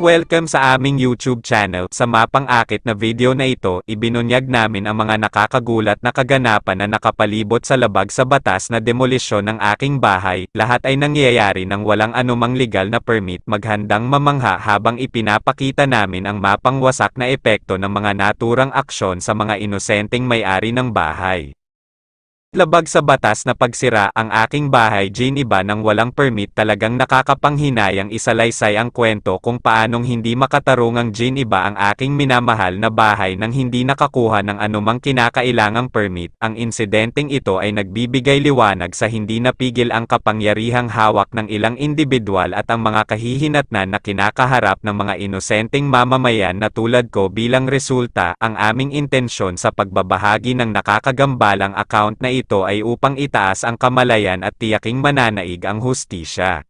Welcome sa aming YouTube channel. Sa mapang akit na video na ito, ibinunyag namin ang mga nakakagulat na kaganapan na nakapalibot sa labag sa batas na demolisyon ng aking bahay. Lahat ay nangyayari ng walang anumang legal na permit maghandang mamangha habang ipinapakita namin ang mapang wasak na epekto ng mga naturang aksyon sa mga inosenteng may-ari ng bahay. Labag sa batas na pagsira ang aking bahay Jane iba ng walang permit talagang nakakapanghinayang isalaysay ang kwento kung paanong hindi makatarungang Jane iba ang aking minamahal na bahay nang hindi nakakuha ng anumang kinakailangang permit. Ang insidenteng ito ay nagbibigay liwanag sa hindi napigil ang kapangyarihang hawak ng ilang individual at ang mga kahihinatnan na kinakaharap ng mga inosenteng mamamayan na tulad ko bilang resulta ang aming intensyon sa pagbabahagi ng nakakagambalang account na ito ay upang itaas ang kamalayan at tiyaking mananaig ang hustisya.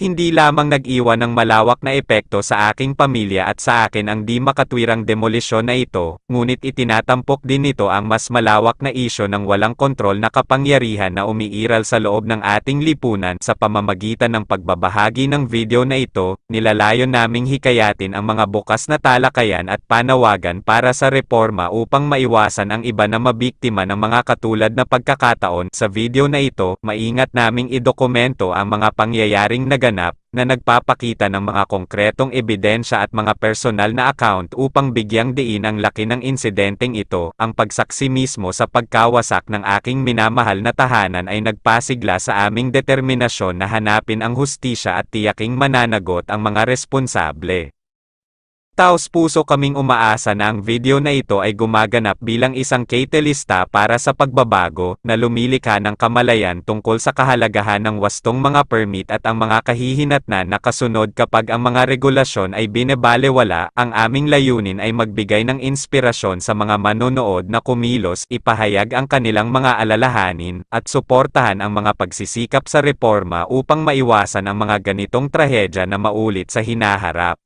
Hindi lamang nag-iwan ng malawak na epekto sa aking pamilya at sa akin ang di makatwirang demolisyon na ito, ngunit itinatampok din nito ang mas malawak na isyo ng walang kontrol na kapangyarihan na umiiral sa loob ng ating lipunan sa pamamagitan ng pagbabahagi ng video na ito, nilalayon naming hikayatin ang mga bukas na talakayan at panawagan para sa reforma upang maiwasan ang iba na mabiktima ng mga katulad na pagkakataon. Sa video na ito, maingat naming idokumento ang mga pangyayaring naganap na nagpapakita ng mga konkretong ebidensya at mga personal na account upang bigyang diin ang laki ng insidenteng ito. Ang pagsaksi mismo sa pagkawasak ng aking minamahal na tahanan ay nagpasigla sa aming determinasyon na hanapin ang hustisya at tiyaking mananagot ang mga responsable. Taos puso kaming umaasa na ang video na ito ay gumaganap bilang isang catalysta para sa pagbabago na lumilikha ng kamalayan tungkol sa kahalagahan ng wastong mga permit at ang mga kahihinatnan na kasunod kapag ang mga regulasyon ay binebalewala. Ang aming layunin ay magbigay ng inspirasyon sa mga manonood na kumilos, ipahayag ang kanilang mga alalahanin, at suportahan ang mga pagsisikap sa reforma upang maiwasan ang mga ganitong trahedya na maulit sa hinaharap.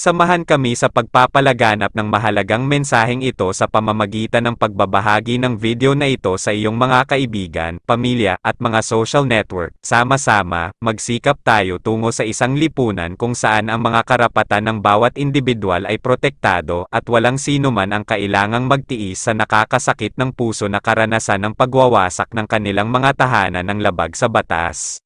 Samahan kami sa pagpapalaganap ng mahalagang mensaheng ito sa pamamagitan ng pagbabahagi ng video na ito sa iyong mga kaibigan, pamilya, at mga social network. Sama-sama, magsikap tayo tungo sa isang lipunan kung saan ang mga karapatan ng bawat individual ay protektado at walang sino man ang kailangang magtiis sa nakakasakit ng puso na karanasan ng pagwawasak ng kanilang mga tahanan ng labag sa batas.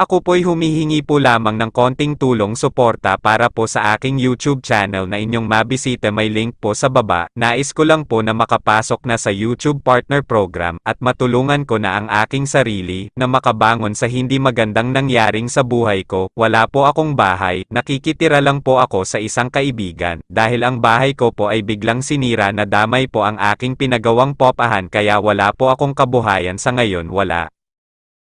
Ako po'y humihingi po lamang ng konting tulong suporta para po sa aking YouTube channel na inyong mabisita may link po sa baba. Nais ko lang po na makapasok na sa YouTube Partner Program at matulungan ko na ang aking sarili na makabangon sa hindi magandang nangyaring sa buhay ko. Wala po akong bahay, nakikitira lang po ako sa isang kaibigan. Dahil ang bahay ko po ay biglang sinira na damay po ang aking pinagawang popahan kaya wala po akong kabuhayan sa ngayon wala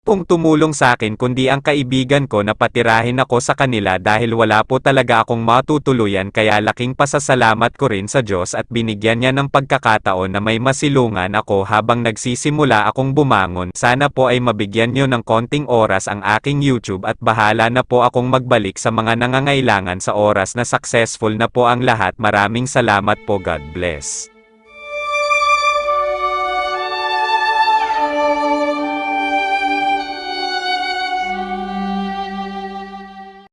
pong tumulong sa akin kundi ang kaibigan ko na patirahin ako sa kanila dahil wala po talaga akong matutuluyan kaya laking pasasalamat ko rin sa Diyos at binigyan niya ng pagkakataon na may masilungan ako habang nagsisimula akong bumangon. Sana po ay mabigyan niyo ng konting oras ang aking YouTube at bahala na po akong magbalik sa mga nangangailangan sa oras na successful na po ang lahat. Maraming salamat po God bless.